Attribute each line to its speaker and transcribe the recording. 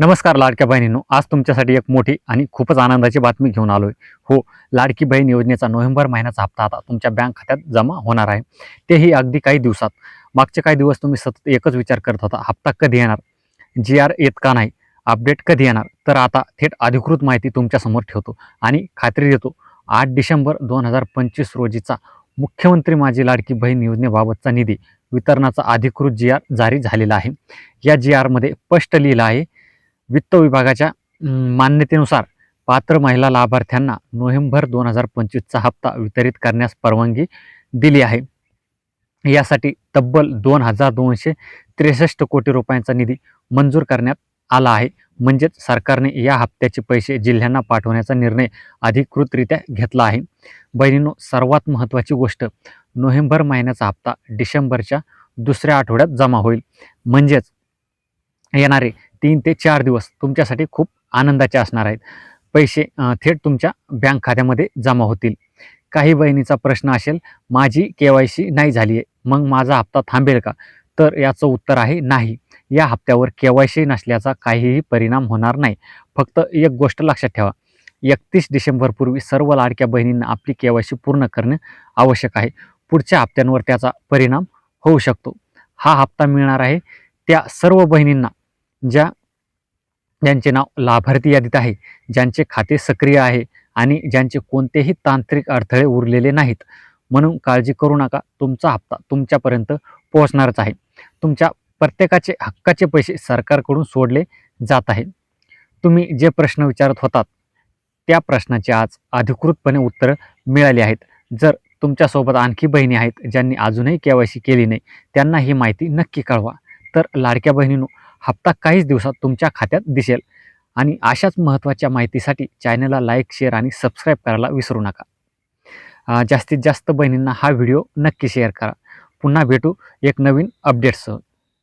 Speaker 1: नमस्कार लाडक्या बहिणींनो आज तुमच्यासाठी एक मोठी आणि खूपच आनंदाची बातमी घेऊन आलोय. हो लाडकी बहीण योजनेचा नोव्हेंबर महिन्याचा हप्ता आता तुमच्या बँक खात्यात जमा होणार आहे. तेही अगदी काही दिवसात. मागचे काही दिवस तुम्ही सतत एकच विचार करत होता हप्ता कधी येणार? जी आर येत का नाही? अपडेट कधी येणार? तर आता थेट अधिकृत माहिती तुमच्यासमोर ठेवतो आणि खात्री देतो आठ डिसेंबर दोन हजार पंचवीस रोजीचा मुख्यमंत्री माझी लाडकी बहीण योजनेबाबतचा निधी वितरणाचा अधिकृत जी आर जारी झालेला आहे. या जी आरमध्ये स्पष्ट लिहिलं आहे वित्त विभागाच्या मान्यतेनुसार पात्र महिला लाभार्थ्यांना नोव्हेंबर दोन हजार पंचवीसचा हप्ता वितरित करण्यास परवानगी दिली आहे. यासाठी तब्बल दोन हजार दोनशे त्रेसष्ट कोटी रुपयांचा निधी मंजूर करण्यात आला आहे. म्हणजेच सरकारने या हप्त्याचे पैसे जिल्ह्यांना पाठवण्याचा निर्णय अधिकृतरित्या घेतला आहे. बहिणींनो सर्वात महत्त्वाची गोष्ट नोव्हेंबर महिन्याचा हप्ता डिसेंबरच्या दुसऱ्या आठवड्यात जमा होईल. म्हणजेच येणारे तीन ते चार दिवस तुमच्यासाठी खूप आनंदाचे असणार आहेत. पैसे थेट तुमच्या बँक खात्यामध्ये जमा होतील. काही बहिणीचा प्रश्न असेल माझी के वाय सी नाही झाली आहे मग माझा हप्ता थांबेल का? तर याचं उत्तर आहे नाही. या हप्त्यावर के वाय सी नसल्याचा काहीही परिणाम होणार नाही. फक्त एक गोष्ट लक्षात ठेवा. एकतीस डिसेंबरपूर्वी सर्व लाडक्या बहिणींना आपली के वाय सी पूर्ण करणे आवश्यक आहे. पुढच्या हप्त्यांवर त्याचा परिणाम होऊ शकतो. हा हप्ता मिळणार आहे त्या सर्व बहिणींना ज्या ज्यांचे नाव लाभार्थी यादीत आहे ज्यांचे खाते सक्रिय आहे आणि ज्यांचे कोणतेही तांत्रिक अडथळे उरलेले नाहीत म्हणून काळजी करू नका. तुमचा हप्ता तुमच्यापर्यंत पोहोचणारच आहे. तुमच्या प्रत्येकाचे हक्काचे पैसे सरकारकडून सोडले जात आहे. तुम्ही जे प्रश्न विचारत होतात त्या प्रश्नाचे आज अधिकृतपणे उत्तरं मिळाली आहेत. जर तुमच्यासोबत आणखी बहिणी आहेत ज्यांनी अजूनही के वाय सी केली नाही त्यांना ही माहिती नक्की कळवा. तर लाडक्या बहिणींनो हप्ता काहीच दिवसात तुमच्या खात्यात दिसेल. आणि अशाच महत्त्वाच्या माहितीसाठी चॅनलला लाईक शेअर आणि सबस्क्राईब करायला विसरू नका. जास्तीत जास्त बहिणींना हा व्हिडिओ नक्की शेअर करा. पुन्हा भेटू एक नवीन अपडेटसह